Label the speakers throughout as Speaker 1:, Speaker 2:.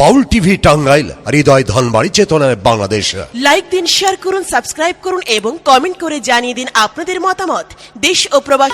Speaker 1: বাউল TV Tangail Hridoy Dhanbari চেতনায় Bangladesh.
Speaker 2: Like দিন share করুন সাবস্ক্রাইব করুন এবং কমেন্ট করে জানিয়ে দিন আপনাদের মতামত। দেশ ও প্রবাস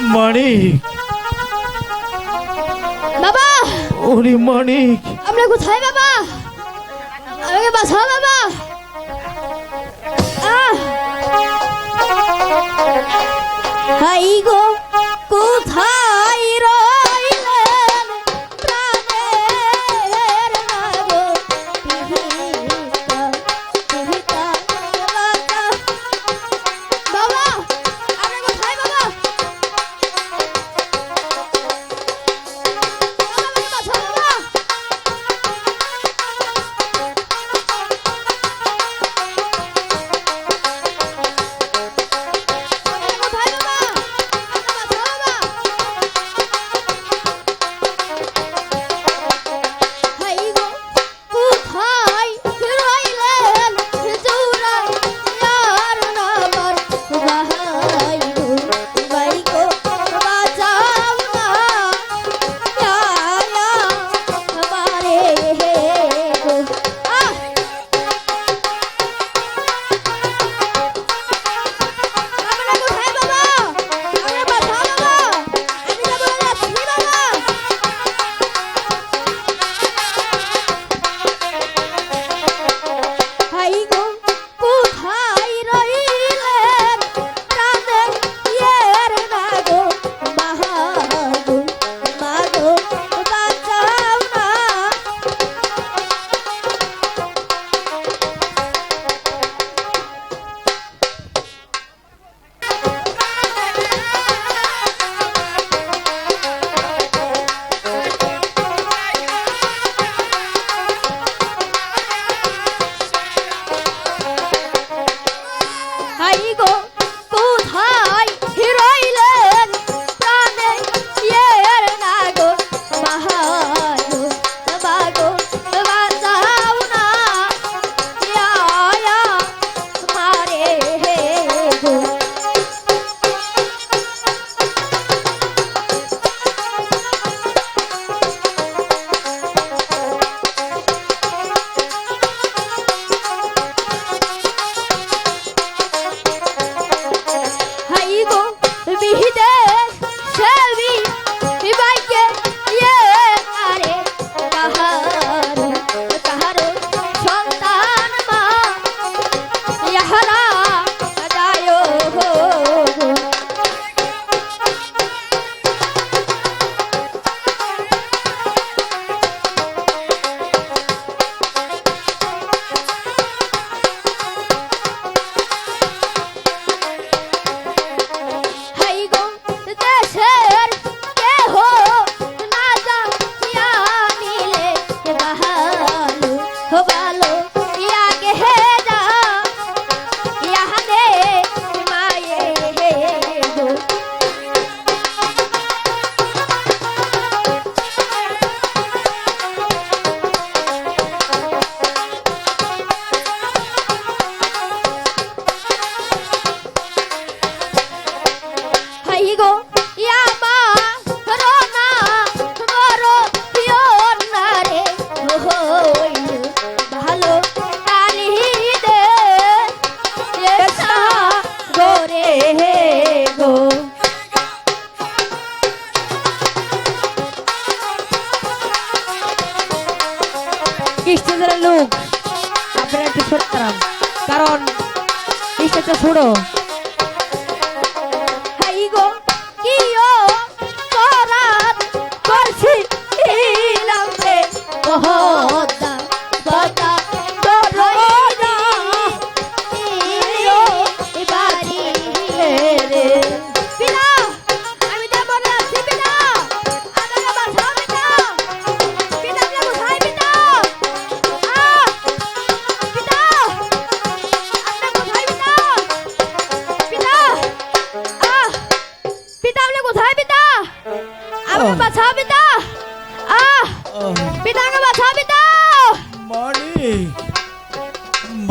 Speaker 3: মানিক।
Speaker 4: বাবা।
Speaker 3: ওরে মানিক।
Speaker 4: আমরা কোথায় বাবা? আমাকে বাঁচাও বাবা। হাই গো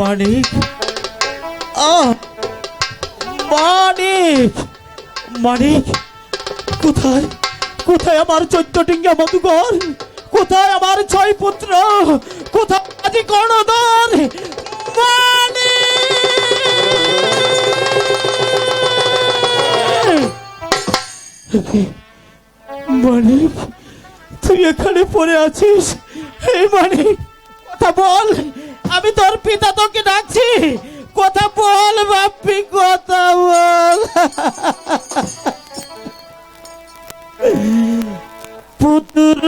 Speaker 3: মানিক আহ মানিক মানিক, কোথায়? কোথায় আমার চৈত্য টিঙ্গা মধুকর কোথায় আমার ছয় পুত্র? কোথায় আজি কর্ণধর? মানিক তুই এখানে পড়ে আছিস? এই মানিক, কথা বল। আমি তোর পিতা তোকে ডাকছি। কথা বল বাপ্পি কথা বল। পুত্র।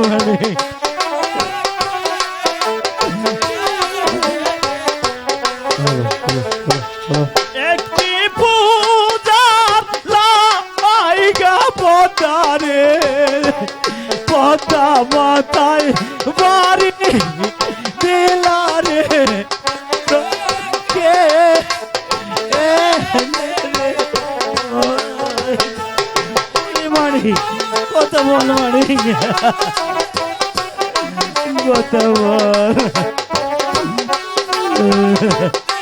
Speaker 3: বড় মানে একটি পূজার লাইগা পতারে পতা মাথায় বাড়ি দিলারে কে মানি কত বল মানি what the world?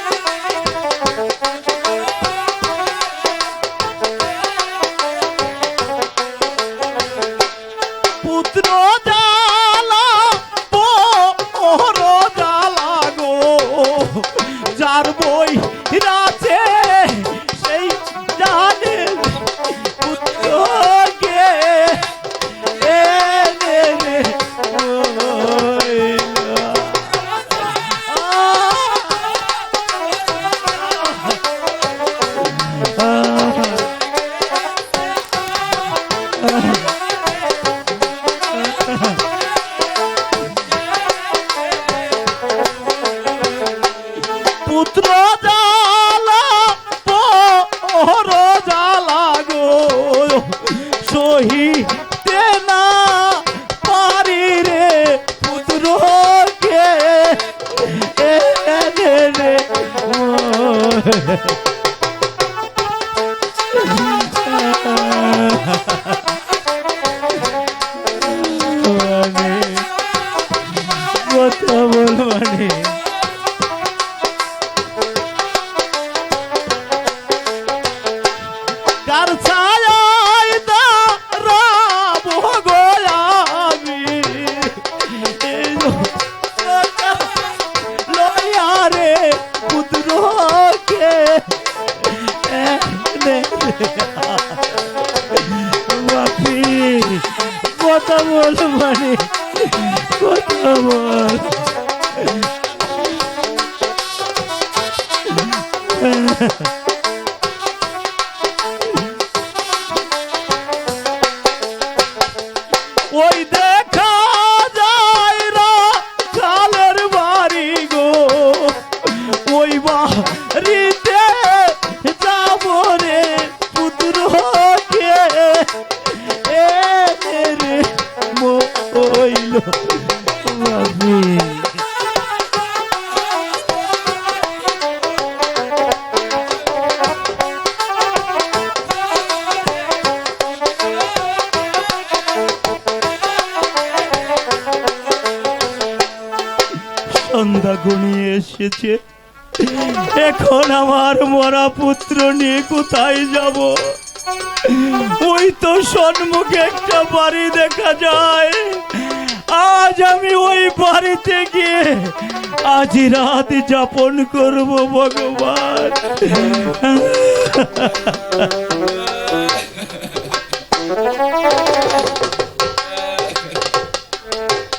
Speaker 3: কথা বাপি কথা বল মানে কথা বল। ঘনিয়ে এসেছে। এখন আমার মরা পুত্র নিয়ে কোথায় যাব? ওই তো সন্মুখে একটা বাড়ি দেখা যায়। আজ আমি ওই বাড়িতে গিয়ে আজ রাত যাপন করব ভগবান।